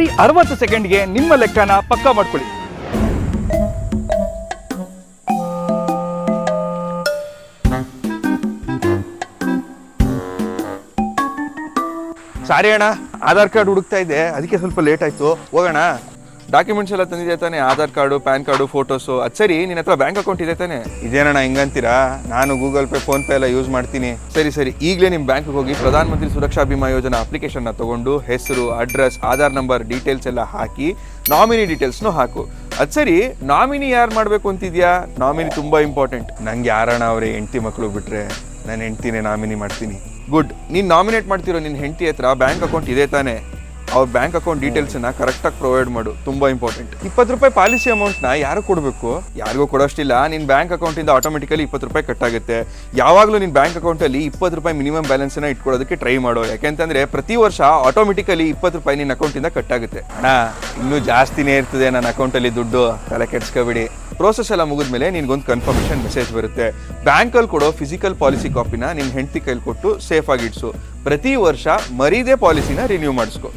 ಬರೀ ಅರವತ್ತು ಸೆಕೆಂಡ್ಗೆ ನಿಮ್ಮ ಲೆಕ್ಕನ ಪಕ್ಕಾ ಮಾಡ್ಕೊಳ್ಳಿ. ಸಾರಿ ಅಣ್ಣ, ಆಧಾರ್ ಕಾರ್ಡ್ ಹುಡುಕ್ತಾ ಇದ್ದೆ, ಅದಕ್ಕೆ ಸ್ವಲ್ಪ ಲೇಟ್ ಆಯ್ತು. ಹೋಗೋಣ. ಡಾಕ್ಯುಮೆಂಟ್ಸ್ ಎಲ್ಲ ತಂದಿದೆ ತಾನೆ Aadhaar card pan card photos ಅದು ಸರಿ ನಿನ್ನ ಹತ್ರ ಬ್ಯಾಂಕ್ ಅಕೌಂಟ್ ಇದೆ ತಾನೆ. ಇದೇನಣ್ಣ ಹಿಂಗಂತೀರಾ? ನಾನು ಗೂಗಲ್ ಪೇ ಫೋನ್ ಪೇ ಎಲ್ಲ ಯೂಸ್ ಮಾಡ್ತೀನಿ. ಸರಿ ಸರಿ. ಈಗಲೇ ನಿಮ್ಮ ಬ್ಯಾಂಕ್ಗೆ ಹೋಗಿ ಪ್ರಧಾನ ಮಂತ್ರಿ ಸುರಕ್ಷಾ ಬಿಮಾ ಯೋಜನಾ ಅಪ್ಲಿಕೇಶನ್ನ ತಗೊಂಡು ಹೆಸರು ಅಡ್ರೆಸ್ ಆಧಾರ್ ನಂಬರ್ ಡೀಟೇಲ್ಸ್ ಎಲ್ಲ ಹಾಕಿ ನಾಮಿನಿ ಡೀಟೇಲ್ಸ್ನು ಹಾಕು. ಅದು ಸರಿ ನಾಮಿನಿ ಯಾರು ಮಾಡಬೇಕು ಅಂತಿದ್ಯಾ? ನಾಮಿನಿ ತುಂಬ ಇಂಪಾರ್ಟೆಂಟ್ ನಂಗೆ ಯಾರಣ್ಣ ಅವರೇ ಹೆಂಡತಿ ಮಕ್ಕಳು ಬಿಟ್ರೆ ನಾನು ಹೆಂಡ್ತಿನೇ ನಾಮಿನಿ ಮಾಡ್ತೀನಿ. ಗುಡ್ ನೀನು ನಾಮಿನೇಟ್ ಮಾಡ್ತಿರೋ ನಿನ್ನ ಹೆಂಡತಿ ಹತ್ರ ಬ್ಯಾಂಕ್ ಅಕೌಂಟ್ ಇದೆ ತಾನೆ. ಅವ್ರ ಬ್ಯಾಂಕ್ ಅಕೌಂಟ್ ಕರೆಕ್ಟ್ ಆಗಿ ಪ್ರೊವೈಡ್ ಮಾಡು. ತುಂಬಾ ಇಂಪಾರ್ಟೆಂಟ್ ಇಪ್ಪತ್ತು ರೂಪಾಯಿ ಪಾಲಿಸಿ ಅಮೌಂಟ್ನ ಯಾರು ಕೊಡಬೇಕು? ಯಾರಿಗೂ ಕೊಡೋಷ್ಟಿಲ್ಲ. ನಿನ್ ಬ್ಯಾಂಕ್ ಅಕೌಂಟ್ ಇಂದ ಆಟೋಮೆಟಿಕಲಿ ಇಪ್ಪತ್ತು ರೂಪಾಯಿ ಕಟ್ ಆಗುತ್ತೆ. ಯಾವಾಗಲೂ ನಿನ್ ಬ್ಯಾಂಕ್ ಅಕೌಂಟ್ ಅಲ್ಲಿ ಇಪ್ಪತ್ತು ರೂಪಾಯಿ ಮಿನಿಮಮ್ ಬ್ಯಾಲೆನ್ಸ್ನ ಇಟ್ಕೊಳ್ಳೋದಕ್ಕೆ ಟ್ರೈ ಮಾಡೋ. ಯಾಕೆಂತಂದ್ರೆ ಪ್ರತಿ ವರ್ಷ ಆಟೋಮೆಟಿಕಲಿ ಇಪ್ಪತ್ತು ರೂಪಾಯಿ ನಿನ್ನ ಇಂದ ಕಟ್ ಆಗುತ್ತೆ. ಅಣ್ಣ, ಇನ್ನೂ ಜಾಸ್ತಿನೇ ಇರ್ತದೆ ನನ್ನ ಅಕೌಂಟ್ ಅಲ್ಲಿ ದುಡ್ಡು. ತಲೆ ಕೆಡ್ಸ್ಕೋಬೇಡಿ. ಪ್ರೋಸೆಸ್ ಎಲ್ಲ ಮುಗಿದ್ಮೇಲೆ ನಿನ್ಗೊಂದು ಕನ್ಫರ್ಮೇಷನ್ ಮೆಸೇಜ್ ಬರುತ್ತೆ. ಬ್ಯಾಂಕಲ್ಲಿ ಕೊಡೋ ಫಿಸಿಕಲ್ ಪಾಲಿಸಿ ಕಾಪಿನ ನಿನ್ನ ಹೆಂಡತಿ ಕೈಲಿ ಕೊಟ್ಟು ಸೇಫ್ ಆಗಿ ಇಡ್ಸು. ಪ್ರತಿ ವರ್ಷ ಮರೀದೇ ಪಾಲಿಸಿನ ರಿನ್ಯೂ ಮಾಡಿಸ್ಕೊ.